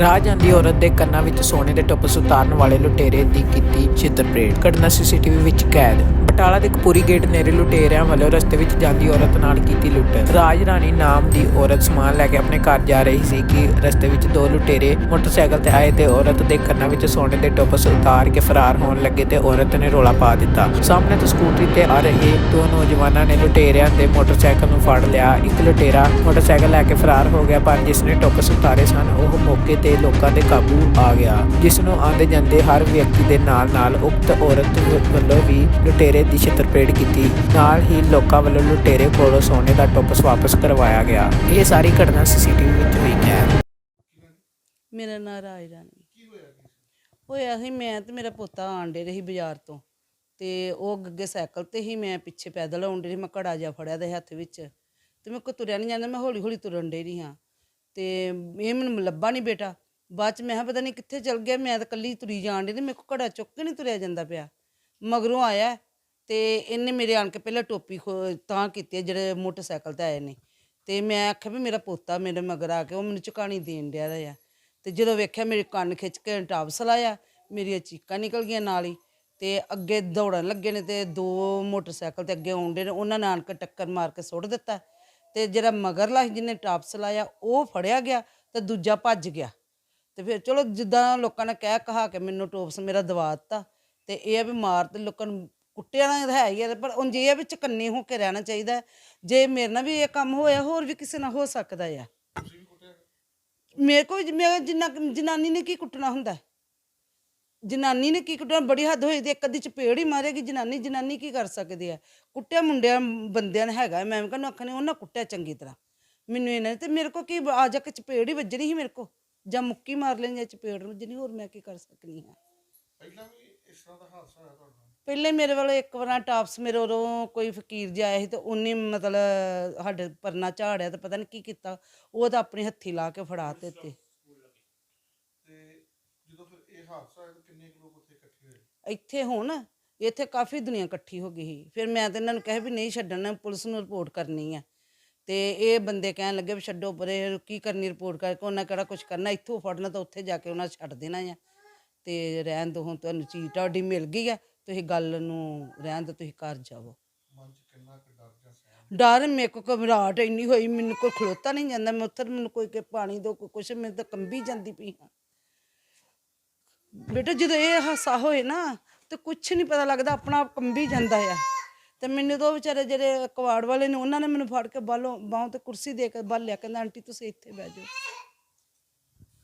ਰਾਹ ਜਾਂਦੀ ਔਰਤ ਦੇ ਕੰਨਾਂ ਵਿੱਚ ਸੋਨੇ ਦੇ ਟੋਪਸ ਉਤਾਰਨ ਵਾਲੇ ਲੁਟੇਰੇ ਦੀ ਕੀਤੀ ਛਿੱਤਰਪ੍ਰੇਡ ਘਟਨਾ ਸੀਸੀਟੀਵੀ ਵਿੱਚ ਕੈਦ। ਬਟਾਲਾ ਦੇ ਕਪੂਰੀ ਗੇਟ ਨੇੜੇ ਲੁਟੇਰਿਆਂ ਵੱਲੋਂ ਰਸਤੇ ਵਿੱਚ ਜਾਂਦੀ ਔਰਤ ਨਾਲ ਕੀਤੀ ਲੁੱਟ। ਰਾਜ ਰਾਣੀ ਨਾਮ ਦੀ ਔਰਤ ਸਮਾਨ ਲੈ ਕੇ ਆਪਣੇ ਘਰ ਜਾ ਰਹੀ ਸੀ ਕਿ ਰਸਤੇ ਵਿੱਚ ਦੋ ਲੁਟੇਰੇ ਮੋਟਰਸਾਈਕਲ ਤੇ ਆਏ ਤੇ ਔਰਤ ਦੇ ਕੰਨਾਂ ਵਿੱਚ ਸੋਨੇ ਦੇ ਟੋਪਸ ਉਤਾਰ ਕੇ ਫਰਾਰ ਹੋਣ ਲੱਗੇ ਤੇ ਔਰਤ ਨੇ ਰੋਲਾ ਪਾ ਦਿੱਤਾ। ਸਾਹਮਣੇ ਤੋਂ ਸਕੂਟਰੀ ਤੇ ਆ ਰਹੇ ਦੋ ਨੌਜਵਾਨਾਂ ਨੇ ਲੁਟੇਰਿਆਂ ਦੇ ਮੋਟਰਸਾਈਕਲ ਨੂੰ ਫੜ ਲਿਆ। ਇੱਕ ਲੁਟੇਰਾ ਮੋਟਰਸਾਈਕਲ ਲੈ ਕੇ ਫਰਾਰ ਹੋ ਗਿਆ ਪਰ ਜਿਸ ਨੇ ਟੋਪਸ ਉਤਾਰੇ ਸਨ, ਉਹ ਮੌਕੇ ਤੇ ਲੋਕਾਂ ਦੇ ਕਾਬੂ ਆ ਗਿਆ ਜਿਸ ਨੂੰ ਆਂਦੇ ਜਾਂਦੇ ਹਰ ਵਿਅਕਤੀ ਦੇ ਨਾਲ ਨਾਲ ਉਕਤ ਔਰਤ ਵੱਲੋਂ ਵੀ ਲੁਟੇਰੇ ਦੀ ਛਿੱਤਰਪ੍ਰੇਡ ਕੀਤੀ। ਨਾਲ ਹੀ ਲੋਕਾਂ ਵੱਲੋਂ ਲੁਟੇਰੇ ਕੋਲੋਂ ਸੋਨੇ ਦਾ ਟੋਪਸ ਵਾਪਸ ਕਰਵਾਇਆ ਗਿਆ। ਇਹ ਸਾਰੀ ਘਟਨਾ ਸੀਸੀਟੀਵੀ ਵਿੱਚ ਹੋਈ ਕੈਦ ਮੇਰਾ ਨਾਂ ਰਾਜ ਰਾਣੀ। ਹੋਇਆ ਸੀ? ਮੈਂ ਤੇ ਮੇਰਾ ਪੋਤਾ ਆਂਡੇ ਰਹੀ ਬਾਜ਼ਾਰ ਤੋਂ। ਤੇ ਉਹ ਅੱਗੇ ਸਾਈਕਲ ਤੇ ਹੀ ਮੈਂ ਪਿੱਛੇ ਪੈਦਲ ਆਉਂਦੇ ਰਹੀ ਮੈਂ ਘੜਾ ਜਿਹਾ ਫੜਿਆ ਦੇ ਹੱਥ ਵਿੱਚ। ਤੇ ਮੈਂ ਕੋ ਤੁਰਿਆ ਨਹੀਂ ਜਾਂਦਾ, ਮੈਂ ਹੌਲੀ ਹੌਲੀ ਤੁਰਨ ਡੇ ਰਹੀ ਹਾਂ। ਤੇ ਇਹ ਮੈਨੂੰ ਲੱਭਾ ਨਹੀਂ ਬੇਟਾ। ਬਾਅਦ ਚ ਮੈਂ ਕਿਹਾ ਪਤਾ ਨਹੀਂ ਕਿੱਥੇ ਚਲ ਗਿਆ, ਮੈਂ ਤਾਂ ਕੱਲੀ ਤੁਰੀ ਜਾਣ ਡਈ ਤੇ ਮੇਰੇ ਕੋ ਘੜਾ ਚੁੱਕ ਕੇ ਨਹੀਂ ਤੁਰਿਆ ਜਾਂਦਾ ਪਿਆ। ਮਗਰੋਂ ਆਇਆ ਤੇ ਇਹਨੇ ਮੇਰੇ ਆਣ ਕੇ ਪਹਿਲਾਂ ਟੋਪੀ ਖੋ- ਤਾਂ ਕੀਤੀ ਹੈ ਜਿਹੜੇ ਮੋਟਰਸਾਈਕਲ ਤੇ ਆਏ ਨੇ। ਤੇ ਮੈਂ ਆਖਿਆ ਵੀ ਮੇਰਾ ਪੋਤਾ ਮੇਰੇ ਮਗਰ ਆ ਕੇ ਉਹ ਮੈਨੂੰ ਚੁਕਾਣੀ ਦੇਣ ਡਿਆ ਦਾ ਆ। ਤੇ ਜਦੋਂ ਵੇਖਿਆ ਮੇਰੇ ਕੰਨ ਖਿੱਚ ਕੇ ਟਾਪਸ ਲਾਇਆ ਮੇਰੀਆਂ ਚੀਕਾਂ ਨਿਕਲ ਗਈਆਂ ਨਾਲ ਹੀ ਤੇ ਅੱਗੇ ਦੌੜਨ ਲੱਗੇ ਨੇ ਤੇ ਦੋ ਮੋਟਰਸਾਈਕਲ ਤੇ ਅੱਗੇ ਆਉਂਦੇ ਨੇ, ਉਹਨਾਂ ਨੇ ਆਣ ਕੇ ਟੱਕਰ ਮਾਰ ਕੇ ਸੁੱਟ ਦਿੱਤਾ। ਤੇ ਜਿਹੜਾ ਮਗਰਲਾ ਸੀ ਜਿਹਨੇ ਟਾਪਸ ਲਾਇਆ ਉਹ ਫੜਿਆ ਗਿਆ ਤੇ ਦੂਜਾ ਭੱਜ ਗਿਆ। ਤੇ ਫਿਰ ਚਲੋ ਜਿੱਦਾਂ ਲੋਕਾਂ ਨੇ ਕਹਿ ਕਹਾ ਕੇ ਮੈਨੂੰ ਟੋਪਸ ਮੇਰਾ ਦਵਾ ਦਿੱਤਾ ਤੇ ਇਹ ਆ ਵੀ ਮਾਰ ਤੇ ਲੋਕਾਂ ਨੂੰ ਕੁੱਟਿਆ ਨਾ ਹੈ ਹੀ ਆ ਪਰ ਉਂਝ ਇਹ ਆ ਵੀ ਚਕੰਨੇ ਹੋ ਕੇ ਰਹਿਣਾ ਚਾਹੀਦਾ ਹੈ। ਜੇ ਮੇਰੇ ਨਾਲ ਵੀ ਇਹ ਕੰਮ ਹੋਇਆ ਹੋਰ ਵੀ ਕਿਸੇ ਨਾਲ ਹੋ ਸਕਦਾ ਆ। ਮੇਰੇ ਕੋਲ ਮੈਂ ਜਿੰਨਾ ਕੁ ਜਨਾਨੀ ਨੇ ਕੀ ਕੁੱਟਣਾ ਹੁੰਦਾ? ਹੈ? ਜਨਾਨੀ ਨੇ ਕੀ ਕੁੱਟਣਾ? ਬੜੀ ਹੱਦ ਹੋਈ ਤੇ ਇੱਕ ਅੱਧੀ ਚਪੇੜ ਹੀ ਮਾਰੇਗੀ ਜਨਾਨੀ ਜਨਾਨੀ ਕੀ ਕਰ ਸਕਦੀ ਆ? ਕੁੱਟਿਆ ਮੁੰਡਿਆਂ ਬੰਦਿਆਂ ਨੇ ਹੈਗਾ ਮੈਂ ਵੀ ਕਹਿੰਦਾ ਅੱਖਾਂ ਨੇ ਉਹਨਾਂ ਕੁੱਟਿਆ ਚੰਗੀ ਤਰ੍ਹਾਂ। ਮੈਨੂੰ ਇਹਨਾਂ ਨੇ ਤੇ ਮੇਰੇ ਕੋ ਕੀ ਆ ਜਾ ਕੇ ਚਪੇੜ ਹੀ ਵੱਜਣੀ ਸੀ ਮੇਰੇ ਕੋ ਜਾਂ ਮੁੱਕੀ ਮਾਰ ਲੈਣੀ ਜਾਂ ਚਪੇੜ ਵੱਜਣੀ ਹੋਰ ਮੈਂ ਕੀ ਕਰ ਸਕਨੀ ਹਾਂ। ਪਹਿਲਾਂ ਵੀ ਇਸ ਤਰ੍ਹਾਂ ਦਾ ਹਾਦਸਾ ਹੋਇਆ ਤੁਹਾਡੇ ਪਹਿਲੇ ਮੇਰੇ ਵੱਲੋਂ ਇੱਕ ਵਾਰ ਟਾਪਸ ਮੇਰੇ ਉਦੋਂ ਕੋਈ ਫਕੀਰ ਜਿਹਾ ਆਇਆ ਸੀ ਤੇ ਉਹਨੇ ਮਤਲਬ ਸਾਡੇ ਪਰਨਾ ਝਾੜਿਆ ਤੇ ਪਤਾ ਨਹੀਂ ਕੀ ਕੀਤਾ। ਉਹ ਤਾਂ ਆਪਣੇ ਹੱਥੀ ਲਾ ਕੇ ਫੜਾ ਤੇ ਤੇ ਤੇ ਜਦੋਂ ਫਿਰ ਇਹ ਹਾਦਸਾ ਹੋਇਆ ਤਾਂ ਕਿੰਨੇ ਕੁ ਲੋਕ ਉੱਥੇ ਇਕੱਠੇ ਹੋਏ? ਇੱਥੇ ਹੁਣ ਇੱਥੇ ਕਾਫੀ ਦੁਨੀਆ ਇਕੱਠੀ ਹੋ ਗਈ ਸੀ। ਫਿਰ ਮੈਂ ਤੇ ਇਹਨਾਂ ਨੂੰ ਕਿਹਾ ਵੀ ਨਹੀਂ ਛੱਡਣਾ ਪੁਲਿਸ ਨੂੰ ਰਿਪੋਰਟ ਕਰਨੀ ਹੈ ਤੇ ਇਹ ਬੰਦੇ ਕਹਿਣ ਲੱਗੇ ਵੀ ਛੱਡੋ ਪਰੇ ਕੀ ਕਰਨੀ ਰਿਪੋਰਟ ਕਰਕੇ ਉਹਨਾਂ ਕਿਹੜਾ ਕੁਝ ਕਰਨਾ ਇੱਥੋਂ ਫੜਨਾ ਤਾਂ ਉੱਥੇ ਜਾ ਕੇ ਉਹਨਾਂ ਛੱਡ ਦੇਣਾ ਆ। ਤੇ ਰਹਿਣ ਦੋ ਹੁਣ ਤੁਹਾਨੂੰ ਚੀਜ਼ ਤੁਹਾਡੀ ਮਿਲ ਗਈ ਆ ਤੁਸੀਂ ਗੱਲ ਨੂੰ ਰਹਿਣ ਦੋ ਤੁਸੀਂ ਘਰ ਜਾਵੋ। ਮਨ ਡਰ ਮੇਰੇ ਕੋ ਘਬਰਾਹਟ ਇੰਨੀ ਹੋਈ ਮੈਨੂੰ ਕੋਈ ਖਲੋਤਾ ਨਹੀਂ ਜਾਂਦਾ ਮੈਂ ਉੱਥੇ ਮੈਨੂੰ ਕੋਈ ਕਿ ਪਾਣੀ ਦੋ ਕੋਈ ਕੁਛ ਮੈਂ ਤਾਂ ਕੰਬੀ ਜਾਂਦੀ ਪਈ ਹਾਂ ਬੇਟਾ ਜਦੋਂ ਇਹ ਹਾਸਾ ਹੋਏ ਨਾ ਤੇ ਕੁਛ ਨਹੀਂ ਪਤਾ ਲੱਗਦਾ ਆਪਣਾ ਆਪ ਕੰਬੀ ਜਾਂਦਾ ਆ। ਤੇ ਮੈਨੂੰ ਤਾਂ ਉਹ ਵਿਚਾਰੇ ਜਿਹੜੇ ਕਵਾੜ ਵਾਲੇ ਨੇ, ਉਹਨਾਂ ਨੇ ਮੈਨੂੰ ਫੜ ਕੇ ਬਾਹਲੋਂ ਬਾਹੋਂ ਤੇ ਕੁਰਸੀ ਦੇ ਕੇ ਬਾਹਰ ਲਿਆ ਕਹਿੰਦਾ, ਆਂਟੀ, ਤੁਸੀਂ ਇੱਥੇ ਬਹਿ ਜਾਓ।